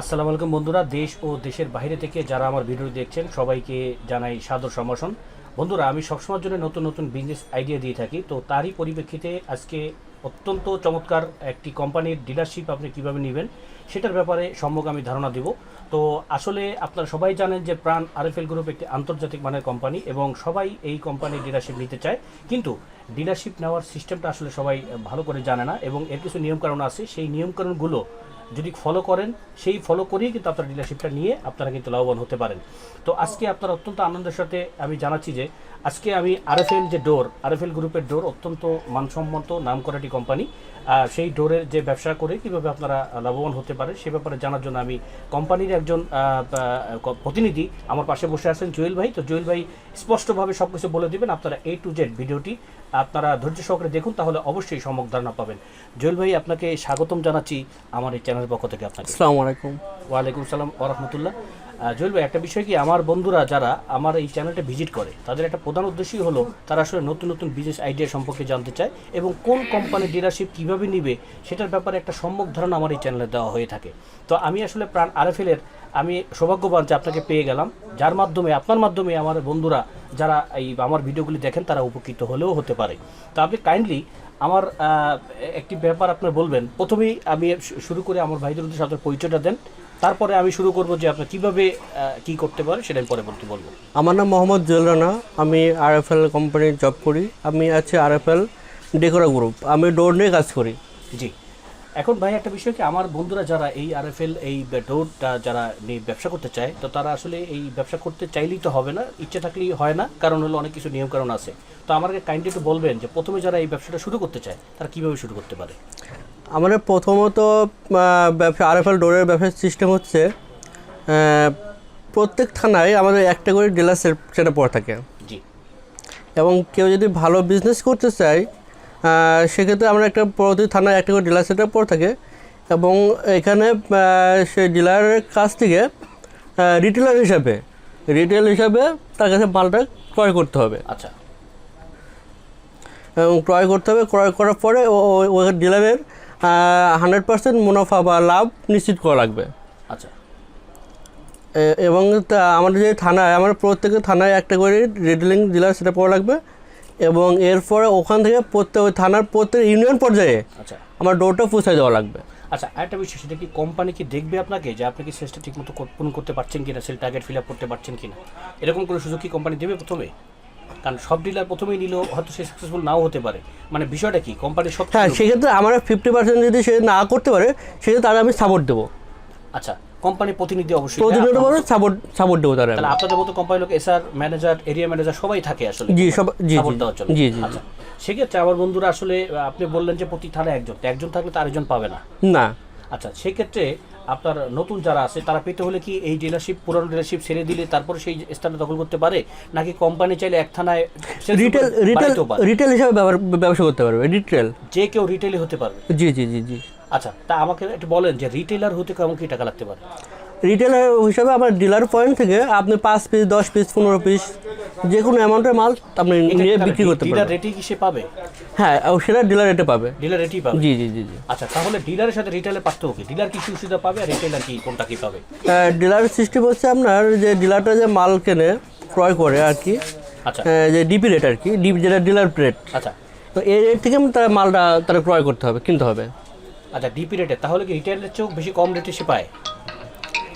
আসসালামু আলাইকুম বন্ধুরা, দেশ ও দেশের বাইরে থেকে যারা আমার ভিডিও দেখছেন, সবাইকে জানাই সাদর সম্ভাষণ। বন্ধুরা, আমি সবসময়ের জন্য নতুন নতুন বিজনেস আইডিয়া দিয়ে থাকি। তো তারই পরিপ্রেক্ষিতে আজকে অত্যন্ত চমৎকার একটি কোম্পানির ডিলারশিপ আপনি কীভাবে নেবেন, সেটার ব্যাপারে সম্যক আমি ধারণা দেব। তো আসলে আপনারা সবাই জানেন যে প্রাণ আরএফএল গ্রুপ একটি আন্তর্জাতিক মানের কোম্পানি এবং সবাই এই কোম্পানির ডিলারশিপ নিতে চায়। কিন্তু ডিলারশিপ নেওয়ার সিস্টেমটা আসলে সবাই ভালো করে জানে না এবং এর কিছু নিয়মকানুন আছে। সেই নিয়মকানুনগুলো যদি ফলো করেন, সেই ফলো করেই কিন্তু আপনারা ডিলারশিপটা নিয়ে আপনারা কিন্তু লাভবান হতে পারেন। তো আজকে আপনারা অত্যন্ত আনন্দের সাথে আমি জানাচ্ছি যে আজকে আমি আরএফএল যে ডোর আরএফএল গ্রুপের ডোর অত্যন্ত মানসম্মত নাম করা একটি কোম্পানি সেই ডোরের যে ব্যবসা করে কীভাবে আপনারা লাভবান হতে পারে সে ব্যাপারে জানার জন্য আমি কোম্পানির একজন প্রতিনিধি আমার পাশে বসে আছেন জুয়েল ভাই। তো জুয়েল ভাই স্পষ্টভাবে সব কিছু বলে দেবেন আপনারা এ টু জেড ভিডিওটি আপনারা ধৈর্য সহকারে দেখুন তাহলে অবশ্যই সম্যক ধারণা পাবেন। জুয়েল ভাই আপনাকে স্বাগতম জানাচ্ছি আমার এই চ্যানেলের পক্ষ থেকে আপনাকে। আসসালামু আলাইকুম। ওয়ালাইকুম সালাম ওরহমতুল্লাহ ভাই, একটা বিষয় কি, আমার বন্ধুরা যারা আমার এই চ্যানেলটা ভিজিট করে, তাদের একটা প্রধান উদ্দেশ্যই হলো তারা আসলে নতুন নতুন বিজনেস আইডিয়া সম্পর্কে জানতে চায় এবং কোন কোম্পানির ডিলারশিপ কীভাবে নিবে সেটার ব্যাপারে একটা সম্যক ধারণা আমার এই চ্যানেলে দেওয়া হয়ে থাকে। তো আমি আসলে প্রাণ আরএফএলের আমি সৌভাগ্যবান যে আপনাকে পেয়ে গেলাম, যার মাধ্যমে, আপনার মাধ্যমে আমার বন্ধুরা যারা এই আমার ভিডিওগুলি দেখেন তারা উপকৃত হলেও হতে পারে। তো আপনি কাইন্ডলি আমার একটি ব্যাপার আপনার বলবেন। প্রথমেই আমি শুরু করে আমার ভাইদের উদ্দেশ্যে আপনার পরিচয়টা দেন। তারপরে আমি শুরু করব যে আপনি কীভাবে কি করতে পারে সেটা আমি পরবর্তী বলব। আমার নাম মোহাম্মদ জুয়েল রানা আমি আরএফএল কোম্পানির জব করি। আমি আছি আরএফএল ডেকোরা গ্রুপ। আমি ডোর নিয়ে কাজ করি। জি। এখন ভাই একটা বিষয় কি আমার বন্ধুরা যারা এই আরএফএল এই ডোরটা যারা নিয়ে ব্যবসা করতে চায় তো তারা আসলে এই ব্যবসা করতে চাইলেই তো হবে না ইচ্ছে থাকলেই হয় না কারণ হলো অনেক কিছু নিয়ম কারণ আছে। তো আমাকে কাইন্ডলি একটু বলবেন যে প্রথমে যারা এই ব্যবসাটা শুরু করতে চায় তারা কীভাবে শুরু করতে পারে? আমাদের প্রথমত ব্যবসা আরএফএল ডোরের ব্যবসার সিস্টেম হচ্ছে প্রত্যেক থানায় আমাদের একটা করে ডিলার সেটা পড়ে থাকে। এবং কেউ যদি ভালো বিজনেস করতে চায় সেক্ষেত্রে আমরা একটা প্রতি থানায় একটা করে ডিলার সেটা পড়ে থাকে। এবং এখানে সেই ডিলারের কাছ থেকে রিটেলার হিসাবে রিটেল হিসাবে তার কাছে মালটা ক্রয় করতে হবে। আচ্ছা। এবং ক্রয় করতে হবে ক্রয় করার পরে ও- ডিলারের হান্ড্রেড পার্সেন্ট মুনাফা বা লাভ নিশ্চিত করা লাগবে। আচ্ছা। এবং তা আমাদের যে থানায় আমার প্রত্যেকের থানায় একটা করে রিটেলিং ডিলার সেটা পড়া লাগবে। এবং এরপরে ওখান থেকে প্রত্যেক থানার প্রত্যেক ইউনিয়ন পর্যায়ে আচ্ছা। আমার ডোরটা পৌঁছায় দেওয়া লাগবে। আচ্ছা আরেকটা বিষয় সেটা কি কোম্পানি কি দেখবে আপনাকে যে আপনি কি সেলসটা ঠিকমতো পূরণ করতে পারছেন কিনা সেল টার্গেট ফিল আপ করতে পারছেন কিনা? এরকম কোনো সুযোগ কি কোম্পানি দেবে প্রথমে? কারণ সব ডিলার প্রথমেই নিলেও হয়তো সে সাকসেসফুল নাও হতে পারে। মানে বিষয়টা কি? কোম্পানির সব হ্যাঁ সেক্ষেত্রে আমার ফিফটি পার্সেন্ট যদি সে না করতে পারে সেক্ষেত্রে তারা আমি সাপোর্ট দেবো। আচ্ছা কোম্পানির প্রতিনিধি অবশ্যই। প্রতিনিয়ত বলে সাপোর্ট সাপোর্ট দেবো তারা তাহলে আপনাদের মতো কোম্পানির লোক এসআর ম্যানেজার এরিয়া ম্যানেজার সবাই থাকে আসলে। জি সব জি সাপোর্ট দেওয়ার জন্য। জি জি। আচ্ছা সেক্ষেত্রে আমার বন্ধুরা আসলে আপনি বললেন যে প্রতি থানায় একজন তো একজন থাকলে তো আরেকজন পাবে না। না। আচ্ছা সেক্ষেত্রে আপনার নতুন যারা আছে তারা পেতে হলে কি এই ডিলারশিপ পুরনো ডিলারশিপ ছেড়ে দিলে তারপর সেই স্থানে দখল করতে পারে? নাকি কোম্পানি চাইলে এক থানায় রিটেল রিটেল রিটেল হিসাবে ব্যবহার- ব্যবসা করতে পারবে রিটেল যে কেউ রিটেলই হতে পারবে। জি জি জি জি। আচ্ছা তা আমাকে একটু বলেন যে রিটেলার হতে কেমন কি টাকা লাগতে পারে? রিটেলার হিসাবে আমার ডিলার পয়েন্ট থেকে আপনি পাঁচ পিস দশ পিস পনেরো পিস যে কোনো অ্যামাউন্টের মাল আপনি নিয়ে বিক্রি করতে ডিলার রেটে কি সে পাবে? হ্যাঁ ও সেটা ডিলার রেটে পাবে। ডিলার রেটেই পাবে? জি জি জি জি। আচ্ছা তাহলে ডিলারের সাথে রিটেলের পার্থক্য কি ডিলার কি সুবিধা পাবে আর রিটেলার কি কোনটা কি পাবে? ডিলার সিস্টেম হচ্ছে আপনার যে ডিলারটা যে মাল কেনে ক্রয় করে আর কি আচ্ছা। যে ডিপি রেট আর কি ডিপ যেটা ডিলার রেট আচ্ছা। তো এই রেট থেকে তার মালটা তারা ক্রয় করতে হবে কিনতে হবে। আচ্ছা ডিপি রেটে তাহলে কি রিটেলের চেয়েও বেশি কম রেটে সে পায়?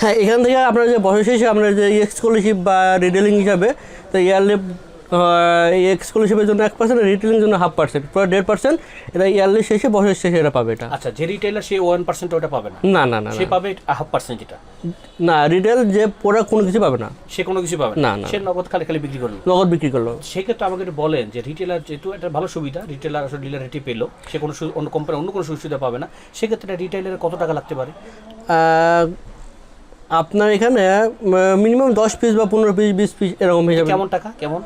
হ্যাঁ এখান থেকে আপনার যে বছর শেষে আপনার যে এক্সক্লুসিভ বা রিটেলিং হিসাবে তো ইয়ারলি এক্সক্লুসিভের জন্য এক পার্সেন্ট রিটেলিং জন্য হাফ পার্সেন্ট পুরো দেড় পার্সেন্ট এটা ইয়ারলি শেষে বছর শেষে এটা পাবে এটা। আচ্ছা যে রিটেলার সে ওয়ান পার্সেন্ট ওটা পাবে না? না না না সে। পাবে হাফ পার্সেন্ট এটা? না রিটেল যে পুরো কোনো কিছু পাবে না। সে কোনো কিছু পাবে না, না। সে নগদ খালি খালি বিক্রি করল? নগদ বিক্রি করল। সেক্ষেত্রে আমাকে একটু বলেন যে রিটেলার যেহেতু একটা ভালো সুবিধা রিটেলার আসলে ডিলার রেটে পেল সে কোনো অন্য কোম্পানি অন্য কোনো সুবিধা পাবে না সেক্ষেত্রে রিটেলারের কত টাকা লাগতে পারে? আপনার এখানে মিনিমাম দশ পিস বা পনেরো পিস বিশ পিস এরকম হিসাবে। কেমন টাকা? কেমন?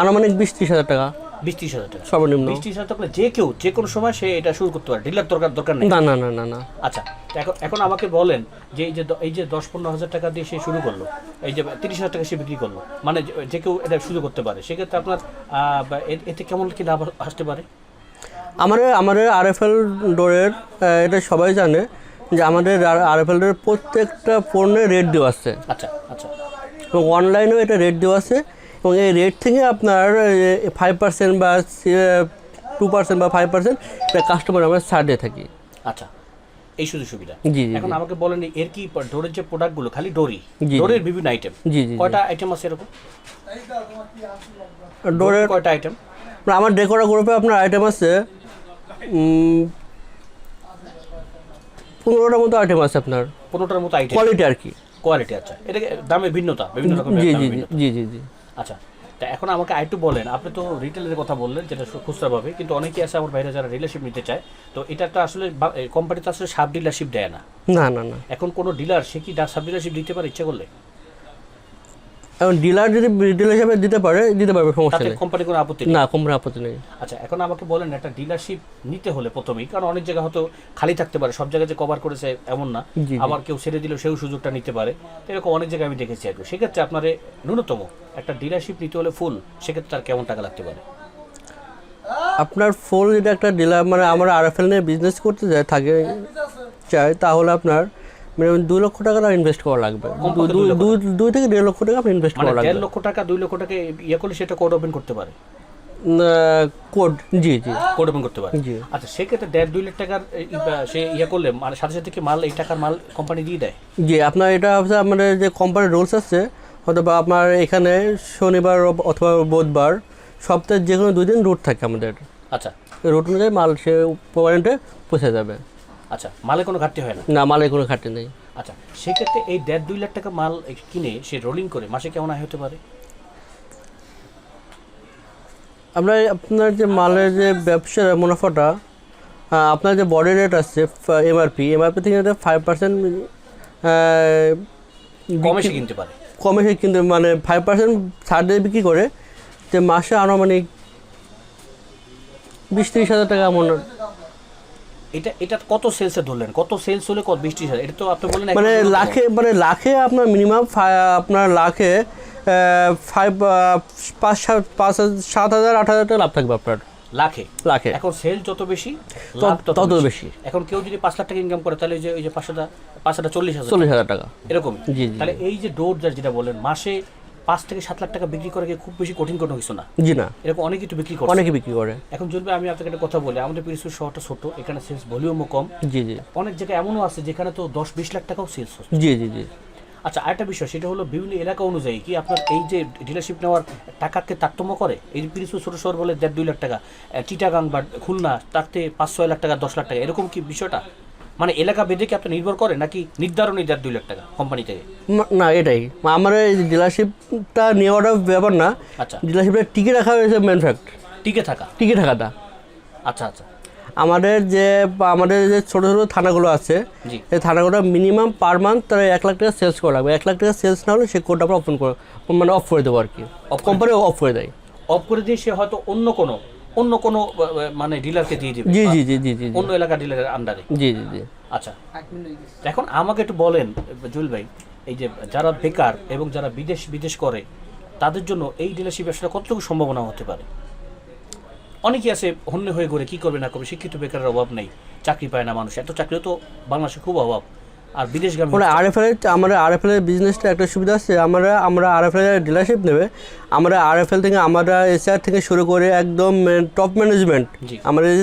আনুমানিক বিশ ত্রিশ হাজার টাকা। বিশ ত্রিশ হাজার টাকা। সর্বনিম্ন। বিশ ত্রিশ হাজার টাকা যে কেউ যে কোনো সময় সে এটা শুরু করতে পারে। ডিলার দরকার দরকার নেই। না না না না না। আচ্ছা এখন এখন আমাকে বলেন যে এই যে এই যে দশ পনেরো হাজার টাকা দিয়ে সে শুরু করল এই যে তিরিশ হাজার টাকা সে বিক্রি করল মানে যে- কেউ এটা শুরু করতে পারে সেক্ষেত্রে আপনার এতে কেমন কি লাভ আসতে পারে? আমার আমাদের আরএফএল ডোরের এটা সবাই জানে। যে আমাদের আরএফএলের প্রত্যেকটা পণ্যের রেট দেওয়া আছে। আচ্ছা আচ্ছা। এবং অনলাইনেও এটা রেট দেওয়া আছে। এবং এই রেট থেকে আপনার ফাইভ পার্সেন্ট বা টু পার্সেন্ট বা ফাইভ পার্সেন্ট এটা কাস্টমার আমরা ছাড় দিয়ে থাকি। আচ্ছা এই সুযোগ সুবিধা। জি এখন আমাকে বলেন এর কি ডোরের যে প্রোডাক্টগুলো খালি ডোরি ডোরের বিভিন্ন আইটেম জি জি কয়টা আইটেম আছে এরকম? ডোরের কয়টা আইটেম আমার ডেকোরা গ্রুপে আপনার আইটেম আছে পনেরোটার মতো আইটেম আছে আপনার। পনেরোটার মতো আইটেম কোয়ালিটি আর কি। কোয়ালিটি আচ্ছা। এটা দামের ভিন্নতা? বিভিন্ন রকম জি জি জি জি আচ্ছা তা এখন আমাকে আরেকটু বলেন আপনি তো রিটেলের কথা বললেন যেটা খুচরাভাবে কিন্তু অনেকেই আছে আমার বাইরে যারা রিলেশিপ নিতে চায় তো এটা তো আসলে কোম্পানি তো আসলে সাব ডিলারশিপ দেয় না। না না না। এখন কোনো ডিলার সে কি সাব ডিলারশিপ দিতে পারে ইচ্ছে করলে? এখন ডিলার যদি ডিলার হিসাবে দিতে পারে দিতে পারবে সমস্যা নেই। কোম্পানি কোনো আপত্তি নেই? না কোম্পানি আপত্তি নেই। আচ্ছা এখন আমাকে বলেন একটা ডিলারশিপ নিতে হলে প্রথমেই কারণ অনেক জায়গা হয়তো খালি থাকতে পারে সব জায়গায় যে কভার করেছে এমন না। আবার কেউ ছেড়ে দিলেও সেও সুযোগটা নিতে পারে। এরকম অনেক জায়গায় আমি দেখেছি আর কি। সেক্ষেত্রে আপনার ন্যূনতম একটা ডিলারশিপ নিতে হলে ফুল সেক্ষেত্রে তার কেমন টাকা লাগতে পারে? আপনার ফুল যদি একটা ডিলার মানে আমরা আরএফএল নিয়ে বিজনেস করতে চাই থাকে চাই তাহলে আপনার মিনিমাম দুই লক্ষ টাকা ইনভেস্ট করা লাগবে। দু- দুই দু- থেকে দেড় লক্ষ টাকা আপনি ইনভেস্ট মানে করা লাগবে। দেড় লক্ষ টাকা দুই লক্ষ টাকা ইয়ে করলে সেটা কোড ওপেন করতে পারে? কোড জি জি। কোড ওপেন করতে পারে। জি। আচ্ছা সেক্ষেত্রে দেড় দুই লাখ টাকার সে ইয়ে করলে মানে সাথে সাথে কি মাল এই টাকার মাল কোম্পানি দিয়ে দেয়? জি আপনার এটা হচ্ছে আমাদের যে কোম্পানির রুলস আছে হয়তো বা আপনার এখানে শনিবার অথবা বুধবার সপ্তাহে যে কোনো দুই দিন রুট থাকে আমাদের। আচ্ছা। রুট অনুযায়ী মাল সে পয়েন্টে পৌঁছে যাবে। আচ্ছা মালে কোনো ঘাটতি হয় না? না মালে কোনো ঘাটতি নেই। আচ্ছা সেক্ষেত্রে এই দেড় দুই লাখ টাকা মাল কিনে সে রোলিং করে মাসে কেমন আয় হতে পারে? আমরা আপনার যে মালের যে ব্যবসার মুনাফাটা আপনার যে বডি রেট আছে এমআরপি এমআরপি থেকে ফাইভ পার্সেন্ট কমে সে কিনতে পারে। কমে সে কিন্তু মানে ফাইভ পার্সেন্ট ছাড় দিয়ে বিক্রি করে যে মাসে আনুমানিক বিশ তিরিশ হাজার টাকা মনে এটা এটা কত সেলসে ধরলেন? কত সেলস হলে কত বৃষ্টি হয় এটা তো আপনি বললেন মানে লাখে মানে লাখে আপনার মিনিমাম আপনার লাখে ফাইভ পাঁচ সাত পাঁচ হাজার- সাত হাজার আট হাজার টাকা লাভ থাকবে আপনার। লাখে? লাখে। এখন সেল যত বেশি তত- তত বেশি। এখন কেউ যদি পাঁচ লাখ টাকা ইনকাম করে তাহলে ওই যে ওই যে পাঁচশোটা পাঁচশোটা চল্লিশ হাজার চল্লিশ হাজার টাকা। এরকমই? জি তাহলে এই যে ডোর যেটা বললেন মাসে পাঁচ থেকে সাত লাখ টাকা বিক্রি করে খুব বেশি কঠিন কোনো কিছু না? জি না। এরকম অনেকেই তো বিক্রি করে অনেকে বিক্রি করে। এখন চলবে আমি আপনাকে একটা কথা বলি। আমাদের পিরিসপুর শহরটা ছোট এখানে সেলস ভলিউমও কম। জি জি। অনেক জায়গায় এমনও আছে যেখানে তো দশ বিশ লাখ টাকাও সেলস হচ্ছে। জি জি জি। আচ্ছা আরেকটা বিষয় সেটা হলো বিভিন্ন এলাকা অনুযায়ী কি আপনার এই যে ডিলারশিপ নেওয়ার টাকাকে তারতম্য করে? এই যে পিরিসপুর ছোট শহর বলে দেড় দুই লাখ টাকা চিটাগাং বা খুলনা তাতে পাঁচ ছয় লাখ টাকা দশ লাখ টাকা এরকম কি বিষয়টা? মানে এলাকা বেঁধে কি আপনি নির্ভর করে নাকি নির্ধারণই দেড় দুই লাখ টাকা কোম্পানি থেকে? না এটাই। আমার এই ডিলারশিপটা নেওয়াটা ব্যাপার না। আচ্ছা। ডিলারশিপটা টিকে রাখা হয়েছে মেন ফ্যাক্ট টিকে থাকা? টিকে থাকাটা। আচ্ছা আচ্ছা। আমাদের যে আমাদের যে ছোটো ছোটো থানাগুলো আছে এই থানাগুলো মিনিমাম পার মান্থ তারা এক লাখ টাকা সেলস করা লাগবে। এক লাখ টাকা সেলস না হলে সে কোডটা আমরা ওপেন করে মানে অফ করে দেবো আর কি। কোম্পানি অফ করে দেয়। অফ করে দিয়ে সে হয়তো অন্য কোনো অন্য কোনো মানে ডিলারকে দিয়ে দিবে জি জি জি জি জি অন্য এলাকা ডিলারের আন্ডারে জি জি জি। আচ্ছা। এখন আমাকে একটু বলেন জুয়েল ভাই এই যে যারা বেকার এবং যারা বিদেশ বিদেশ করে তাদের জন্য এই ডিলারশিপ ব্যবসাটা কতটুকু সম্ভাবনা হতে পারে? অনেকেই আছে হন্য হয়ে ঘুরে কী করবে না করবে শিক্ষিত বেকারের অভাব নেই চাকরি পায় না মানুষ এত চাকরিও তো বাংলাদেশে খুব অভাব। আর বিদেশগামী মানে আরএফএল আমরা আরএফএল এর বিজনেসটা একটা সুবিধা আছে। আমরা আমরা আরএফএল এর ডিলারশিপ নেবে। আমরা আরএফএল থেকে আমরা এসআর থেকে শুরু করে একদম টপ ম্যানেজমেন্ট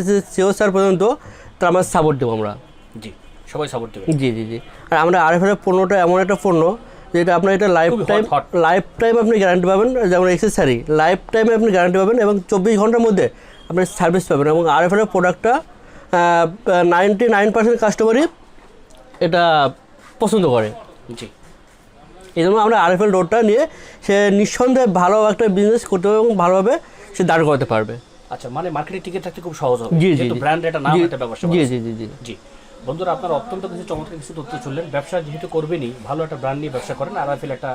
যে সিও স্যার পর্যন্ত তার আমরা সাপোর্ট দেবো আমরা। জি সবাই সাপোর্ট দেবে। জি জি জি। আর আমরা আরএফএল এর পণ্যটা এমন একটা পণ্য যেটা আপনার এটা লাইফ টাইম লাইফ টাইম আপনি গ্যারান্টি পাবেন যেমন এক্সেসারি লাইফ টাইমে আপনি গ্যারান্টি পাবেন এবং চব্বিশ ঘণ্টার মধ্যে আপনি সার্ভিস পাবেন এবং আরএফএল এর প্রোডাক্টটা নাইনটি নাইন পার্সেন্ট কাস্টমারই এটা পছন্দ করে। জি। এই জন্য আমরা আরএফএল রোডটা নিয়ে সে নিঃসন্দেহে ভালো একটা বিজনেস করতে হবে এবং ভালোভাবে সে দাঁড় করাতে পারবে। আচ্ছা মানে মার্কেটে টিকিট থাকতে খুব সহজ হবে। জি, জি, জি। ব্র্যান্ড এটা নাম একটা ব্যবসা জি জি জি জি। জি। বন্ধুরা আপনারা অত্যন্ত কিছু চমৎকার কিছু তথ্য শুনলেন। ব্যবসা যেহেতু করবেনই ভালো একটা ব্র্যান্ড নিয়ে ব্যবসা করেন। আরএফএল একটা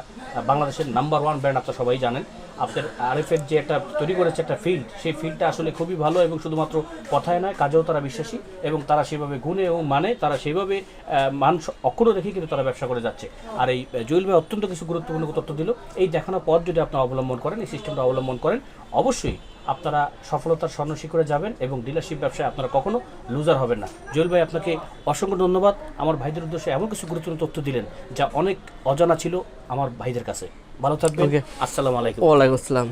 বাংলাদেশের নাম্বার ওয়ান ব্র্যান্ড আপনারা সবাই জানেন। আপনার আরএফএল যে একটা তৈরি করেছে একটা ফিল্ড সেই ফিল্ডটা আসলে খুবই ভালো এবং শুধুমাত্র কথায় নয় কাজেও তারা বিশ্বাসী এবং তারা সেভাবে গুণে এবং মানে তারা সেইভাবে আহ, মান অক্ষুণ্ণ রেখে কিন্তু তারা ব্যবসা করে যাচ্ছে। আর এই জুয়েল ভাই অত্যন্ত কিছু গুরুত্বপূর্ণ তথ্য দিল। এই দেখানোর পর যদি আপনারা অবলম্বন করেন এই সিস্টেমটা অবলম্বন করেন অবশ্যই আপনারা সফলতার স্বর্ণ শিখরে যাবেন এবং ডিলারশিপ ব্যবসায় আপনারা কখনো লুজার হবেন না। জুয়েল ভাই আপনাকে অসংখ্য ধন্যবাদ। আমার ভাইদের উদ্দেশ্যে এমন কিছু গুরুত্বপূর্ণ তথ্য দিলেন যা অনেক অজানা ছিল আমার ভাইদের কাছে। ভালো থাকবেন। আসসালাম আসসালামু আলাইকুম। ওয়ালাইকুম আসসালাম।